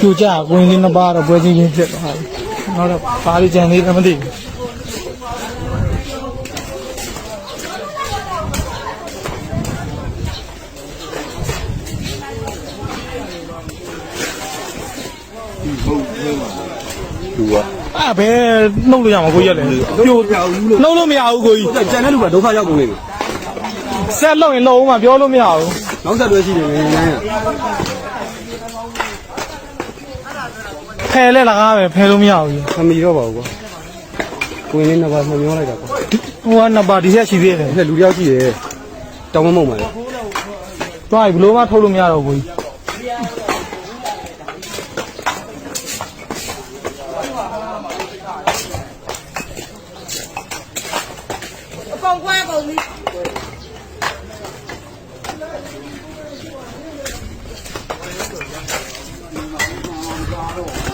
ကျူကြကိုင်းလေးနှစ်ပါးတော့ပွဲချင်းချင်းဖြစ်သွားပြီနောက်တော့ဘာလို့ကြံသေးလဲမသိဘူး လူကအဲ့ဘယ်နှုတ်လို့ရမှာကိုကြီးရလဲပြိုနှုတ်လို့မရဘူးကိုကြီးကြံတဲ့လူကဒုက္ခရောက်ကုန်နေပြီဆက်လုံးရင်လုံးအောင်မပြောလို့မရဘူးနောက်ဆက်တွဲရှိတယ်ငင်းငင်းဖယ်လဲလကားပဲဖယ်လို့မရဘူးကြီးမမီတော့ပါဘူးကွာကိုင်းလေးနှစ်ပါးမှမျောလိုက်တာကွာဟိုကနှစ်ပါးဒီဆက်ရှိသေးတယ်အဲ့လူတယောက်ရှိတယ်တောင်းမမုံပါလေတွားပြီဘလို့မှထုတ်လို့မရတော့ဘူး ကုန်ကွဲကုန်ပြီတော့